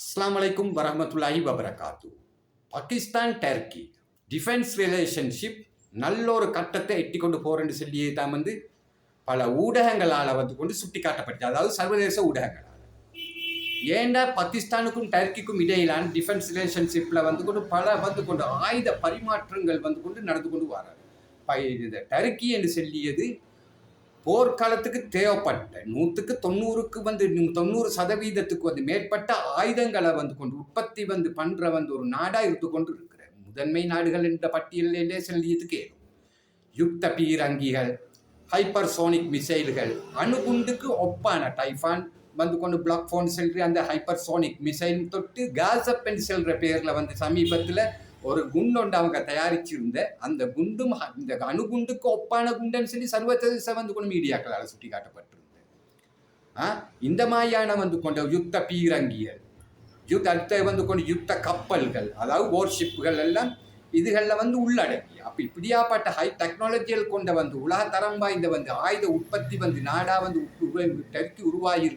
அஸ்லாம் வலைக்கும் வரமத்துல்லாஹி வபரகாத்து. பாகிஸ்தான் டர்க்கி. டிஃபென்ஸ் ரிலேஷன்ஷிப் நல்ல ஒரு கட்டத்தை எட்டி கொண்டு போறேன்னு சொல்லி தான் வந்து பல ஊடகங்களால் வந்து கொண்டு சுட்டி காட்டப்பட்டது அதாவது சர்வதேச ஊடகங்களால். ஏண்டா பாகிஸ்தானுக்கும் டர்க்கிக்கும் இடையிலான டிஃபென்ஸ் ரிலேஷன்ஷிப்பில் வந்து கொண்டு பல வந்து கொண்டு ஆயுத பரிமாற்றங்கள் வந்து கொண்டு நடந்து கொண்டு வராது ப- இந்த டர்க்கி என்று சொல்லியது போர்க்காலத்துக்கு தேவைப்பட்ட நூற்றுக்கு தொண்ணூறுக்கு வந்து தொண்ணூறு சதவீதத்துக்கு வந்து மேற்பட்ட ஆயுதங்களை வந்து கொண்டு உற்பத்தி வந்து பண்ணுற வந்து ஒரு நாடாக இருந்து கொண்டு இருக்கிற முதன்மை நாடுகள் என்ற பட்டியலிலே சொல்லியதுக்கு ஏறும் யுக்த பீரங்கிகள் ஹைப்பர்சோனிக் மிசைல்கள் அணுகுண்டுக்கு ஒப்பான டைஃபான் வந்து கொண்டு பிளாக் ஃபோன் செல்ற அந்த ஹைப்பர்சோனிக் மிசைல் தொட்டு காசப்பென் செல்ற பேரில் வந்து சமீபத்தில் ஒரு குண்டொண்டு அவங்க தயாரிச்சிருந்த அந்த குண்டும் இந்த அணுகுண்டுக்கு ஒப்பான குண்டுன்னு சொல்லி சர்வதேச வந்து கொண்டு மீடியாக்களால் சுட்டி காட்டப்பட்டிருந்தது ஆ? இந்த மாதிரியான வந்து கொண்ட யுத்த பீரங்கிகள் யுத்த அடுத்த வந்து கொண்டு யுத்த கப்பல்கள் அதாவது ஓர்ஷிப்புகள் எல்லாம் இதுகளில் வந்து உள்ளடங்கி அப்போ இப்படியாப்பட்ட ஹை டெக்னாலஜிகள் கொண்ட வந்து உலக தரம் வாய்ந்த வந்து ஆயுத உற்பத்தி வந்து நாடாக வந்து உரு- உருவாகி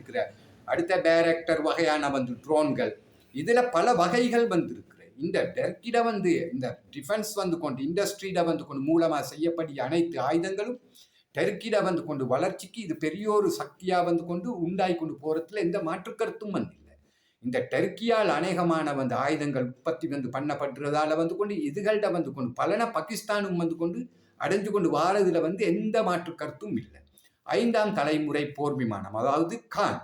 அடுத்த டைரக்டர் வகையான வந்து ட்ரோன்கள் இதில் பல வகைகள் வந்திருக்கு. இந்த டர்க்கிட வந்து இந்த டிஃபென்ஸ் வந்து கொண்டு இண்டஸ்ட்ரியிட வந்து கொண்டு மூலமாக செய்யப்படிய அனைத்து ஆயுதங்களும் டர்க்கிட வந்து கொண்டு வளர்ச்சிக்கு இது பெரிய ஒரு சக்தியாக வந்து கொண்டு உண்டாய் கொண்டு போகிறதுல எந்த மாற்று கருத்தும் வந்து இல்லை. இந்த டர்க்கியால் அநேகமான வந்து ஆயுதங்கள் உற்பத்தி வந்து பண்ணப்படுறதால வந்து கொண்டு இதுகளிட வந்து கொண்டு பலன பாகிஸ்தானும் வந்து கொண்டு அடைஞ்சு கொண்டு வாரதுல வந்து எந்த மாற்று கருத்தும் இல்லை. ஐந்தாம் தலைமுறை போர் விமானம் அதாவது கான்.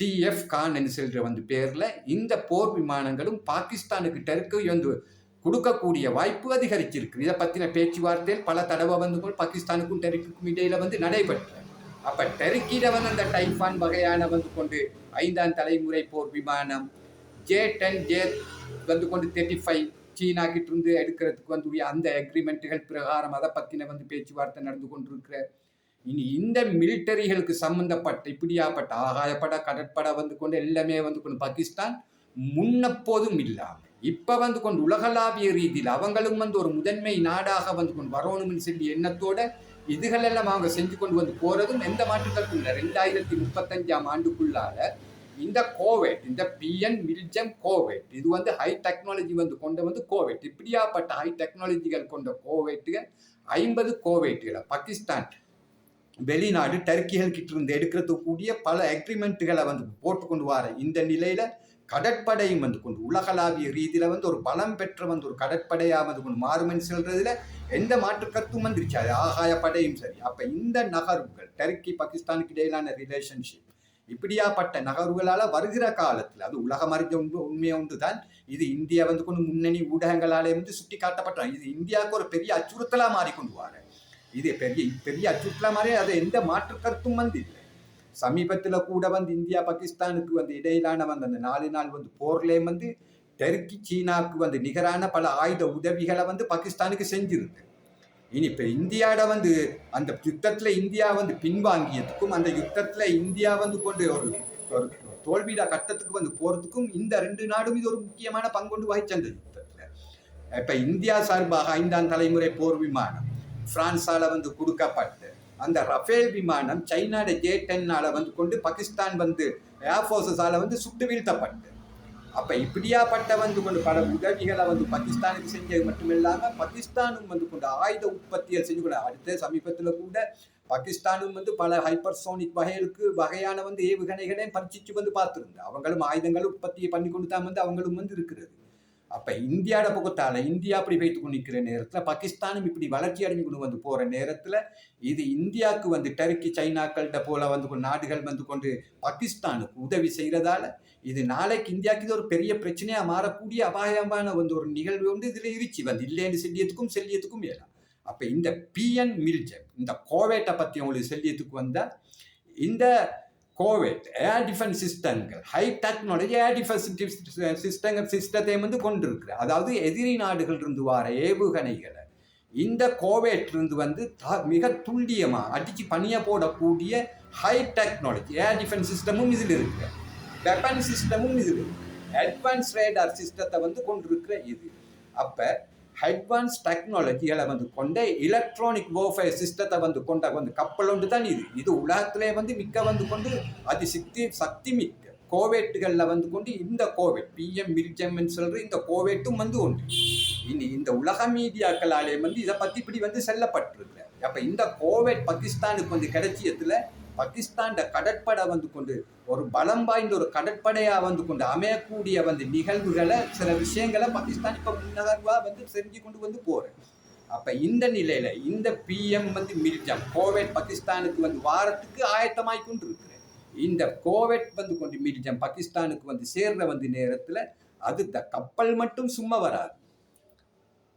டிஎஃப் கான் என்று வந்து பேரில் இந்த போர் விமானங்களும் பாகிஸ்தானுக்கு டர்க்கு வந்து கொடுக்கக்கூடிய வாய்ப்பு அதிகரிச்சிருக்கு. இதை பற்றின பேச்சுவார்த்தையில் பல தடவை வந்து கொண்டு பாகிஸ்தானுக்கும் டெருக்குக்கும் இடையில வந்து நடைபெற்ற. அப்போ டெரிக்கிட வந்து அந்த டைஃபான் வகையான வந்து கொண்டு ஐந்தாம் தலைமுறை போர் விமானம் ஜே டென் ஜே வந்து கொண்டு தேர்ட்டி ஃபைவ் சீனா கிட்ட இருந்து எடுக்கிறதுக்கு வந்து அந்த அக்ரிமெண்ட்டுகள் பிரகாரம் அதை பற்றின வந்து பேச்சுவார்த்தை நடந்து கொண்டிருக்கிற இனி இந்த மிலிட்டரிகளுக்கு சம்பந்தப்பட்ட இப்படியாப்பட்ட ஆகாயப்பட கடற்பட வந்து கொண்டு எல்லாமே வந்து கொண்டு பாகிஸ்தான் முன்னப்போதும் இல்லாமல் இப்ப வந்து கொண்டு உலகளாவிய ரீதியில் அவங்களும் வந்து ஒரு முதன்மை நாடாக வந்து கொண்டு வரணும்னு சொல்லி எண்ணத்தோட இதுகளெல்லாம் அவங்க செஞ்சு கொண்டு வந்து போறதும் எந்த மாற்றத்திற்கும் இல்லை. ரெண்டாயிரத்தி முப்பத்தஞ்சாம் ஆண்டுக்குள்ளால இந்த கோவிட் இந்த பிஎன் மில்ஜம் கோவிட் இது வந்து ஹை டெக்னாலஜி வந்து கொண்ட வந்து கோவிட் இப்படியாப்பட்ட ஹை டெக்னாலஜிகள் கொண்ட கோவிட்டுகள் ஐம்பது கோவிட்டுகளை பாகிஸ்தான் வெளிநாடு டர்க்கிகள் கிட்ட இருந்து எடுக்கிறது கூடிய பல அக்ரிமெண்ட்டுகளை வந்து போட்டு கொண்டு வர இந்த நிலையில கடற்படையும் வந்து கொண்டு உலகளாவிய ரீதியில வந்து ஒரு பலம் பெற்ற வந்து ஒரு கடற்படையா வந்து கொண்டு மாறுமென்னு சொல்றதுல எந்த மாற்று கருத்தும் வந்துருச்சு. அது ஆகாய படையும் சரி. அப்ப இந்த நகர்வுகள் டர்க்கி பாகிஸ்தானுக்கு இடையிலான ரிலேஷன்ஷிப் இப்படியாப்பட்ட நகர்வுகளால வருகிற காலத்தில் அது உலகம் அறிஞ்ச உண்மை உண்மையை ஒன்று தான் இது இந்தியா வந்து கொண்டு முன்னணி ஊடகங்களாலே வந்து சுட்டி காட்டப்பட்டாங்க இது இந்தியாவுக்கு ஒரு பெரிய அச்சுறுத்தலா மாறிக்கொண்டு வார இது பெரிய பெரிய அச்சுறுத்தல மாதிரி அது எந்த மாற்று கருத்தும் வந்து இல்லை. சமீபத்தில் கூட வந்து இந்தியா பாகிஸ்தானுக்கு வந்து இடையிலான வந்து அந்த நாலு நாள் வந்து போர்லே வந்து தெற்கு சீனாவுக்கு வந்து நிகரான பல ஆயுத உதவிகளை வந்து பாகிஸ்தானுக்கு செஞ்சிருக்கு. இனி இப்போ இந்தியாவோட வந்து அந்த யுத்தத்தில் இந்தியா வந்து பின்வாங்கியதுக்கும் அந்த யுத்தத்தில் இந்தியா வந்து கொண்டு ஒரு ஒரு தோல்வியிட கட்டத்துக்கு வந்து போகிறதுக்கும் இந்த ரெண்டு நாடும் இது ஒரு முக்கியமான பங்கொண்டு வகிச்சந்த யுத்தத்தில். இப்போ இந்தியா சார்பாக ஐந்தாம் தலைமுறை போர் விமானம் பிரான்ஸால வந்து கொடுக்கப்பட்டு அந்த ரஃபேல் விமானம் சைனாட ஜே டென்னால வந்து கொண்டு பாகிஸ்தான் வந்து ஏர்ஃபோர்ஸஸால வந்து சுட்டு வீழ்த்தப்பட்டு. அப்ப இப்படியாப்பட்ட வந்து கொண்டு பல உதவிகளை வந்து பாகிஸ்தானுக்கு செஞ்சது மட்டும் இல்லாம பாகிஸ்தானும் வந்து கொண்டு ஆயுத உற்பத்தியை செஞ்சு கொண்டு அடுத்த சமீபத்துல கூட பாகிஸ்தானும் வந்து பல ஹைப்பர்சோனிக் வகைகளுக்கு வகையான வந்து ஏவுகணைகளையும் பரிச்சிச்சு வந்து பார்த்துருந்து அவங்களும் ஆயுதங்கள் உற்பத்தியை பண்ணி கொண்டு தான் வந்து அவங்களும் வந்து இருக்கிறது. அப்போ இந்தியாவோட பக்கத்தால இந்தியா அப்படி வைத்து கொண்டு நிற்கிற பாகிஸ்தானும் இப்படி வளர்ச்சி அடைஞ்சு கொண்டு வந்து போகிற நேரத்தில் இது இந்தியாவுக்கு வந்து டர்க்கி சைனாக்கள்கிட்ட போல வந்து நாடுகள் வந்து கொண்டு பாகிஸ்தானுக்கு உதவி செய்கிறதால இது நாளைக்கு இந்தியாவுக்கு இது ஒரு பெரிய பிரச்சனையாக மாறக்கூடிய அபாயமான வந்து ஒரு நிகழ்வு வந்து இதில் இருச்சு. வந்து இல்லைன்னு செல்லியத்துக்கும் செல்லியத்துக்கும் மேலாம் அப்போ இந்த பிஎன் மில்ஜம் இந்த கோவேட்டை பற்றி அவங்களுக்கு செல்லியத்துக்கு வந்தால் இந்த கோவேட் ஏர் டிஃபென்ஸ் சிஸ்டங்கள் ஹை டெக்னாலஜி ஏர் டிஃபென்ஸ் சிஸ்டங்கள் சிஸ்டத்தை வந்து கொண்டிருக்கிற அதாவது எதிரி நாடுகள் இருந்து வர ஏவுகணைகளை இந்த கோவேட்லேருந்து வந்து த- மிக துல்லியமாக அடிச்சு பணியை போடக்கூடிய ஹை டெக்னாலஜி ஏர் டிஃபென்ஸ் சிஸ்டமும் இதில் இருக்கு. வெப்பன் சிஸ்டமும் இதில் இருக்கு. அட்வான்ஸ் ரேடார் சிஸ்டத்தை வந்து கொண்டிருக்கிற இது. அப்போ அட்வான்ஸ் டெக்னாலஜிகளை வந்து கொண்ட எலக்ட்ரானிக் வோஃபை சிஸ்டத்தை வந்து கொண்ட வந்து கப்பல் ஒன்று தான் இது. இது உலகத்திலே வந்து மிக்க வந்து கொண்டு அது சக்தி சக்தி மிக்க. கோவேட்டுகளில் வந்து கொண்டு இந்த கோவேட் பிஎம் மிர்ஜம்னு சொல்கிற இந்த கோவேட்டும் வந்து உண்டு. இனி இந்த உலக மீடியாக்களாலே வந்து இதை பற்றி இப்படி வந்து செல்லப்பட்டிருக்கு. அப்போ இந்த கோவேட் பாகிஸ்தானுக்கு வந்து கிடைச்சியத்தில் பாகிஸ்தான் கடற்படை வந்து கொண்டு ஒரு பலம் வாய்ந்த ஒரு கடற்படையாக வந்து கொண்டு அமையக்கூடிய வந்து நிகழ்வுகளை சில விஷயங்களை பாகிஸ்தான் இப்போ முன்னகர்வாக வந்து செஞ்சு கொண்டு வந்து போகிறேன் அப்போ இந்த நிலையில் இந்த பிஎம் வந்து மிரிஜம் கோவிட் பாகிஸ்தானுக்கு வந்து வாரத்துக்கு ஆயத்தமாய் கொண்டு இருக்கிறேன் இந்த கோவிட் வந்து கொண்டு மிர்ஜம் பாகிஸ்தானுக்கு வந்து சேர்ற வந்து நேரத்தில் அது த கப்பல் மட்டும் சும்மா வராது.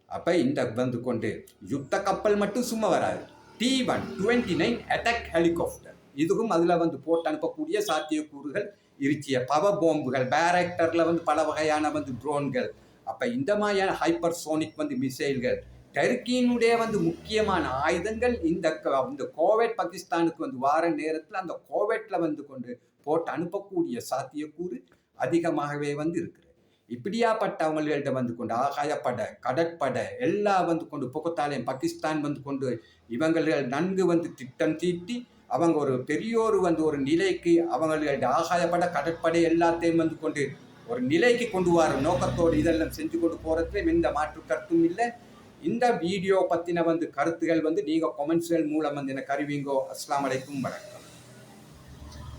அப்போ இந்த வந்து கொண்டு யுத்த கப்பல் மட்டும் சும்மா வராது. T one twenty nine attack helicopter இதுவும் அதில் வந்து போட்டு அனுப்பக்கூடிய சாத்தியக்கூறுகள் இருச்சிய பவர் பாம்புகள் பேரக்டரில் வந்து பல வகையான வந்து ட்ரோன்கள் அப்போ இந்த மாதிரியான ஹைப்பர் சோனிக் வந்து மிசைல்கள் டர்க்கியினுடைய வந்து முக்கியமான ஆயுதங்கள் இந்த இந்த கோவிட் பாகிஸ்தானுக்கு வந்து வார நேரத்தில் அந்த கோவிட்டில் வந்து கொண்டு போட்டு அனுப்பக்கூடிய சாத்தியக்கூறு அதிகமாகவே வந்து இருக்குது இப்படியாப்பட்டவங்கள்ட்ட வந்து கொண்டு ஆகாயப்படை கடற்படை எல்லாம் வந்து கொண்டு புகத்தாலையும் பாகிஸ்தான் வந்து கொண்டு இவங்கள் நன்கு வந்து திட்டம் தீட்டி அவங்க ஒரு பெரியோர் வந்து ஒரு நிலைக்கு அவங்களுடைய ஆகாயப்பட கடற்படை எல்லாத்தையும் வந்து கொண்டு ஒரு நிலைக்கு கொண்டு வர நோக்கத்தோடு இதெல்லாம் செஞ்சு கொண்டு போகிறதுல எந்த மாற்று கருத்தும் இல்லை. இந்த வீடியோ பற்றின வந்து கருத்துகள் வந்து நீங்கள் கொமெண்ட்ஸ்கள் மூலம் வந்து என்ன கருவிங்கோ அஸ்லாம் அலைக்கும் வணக்கம்.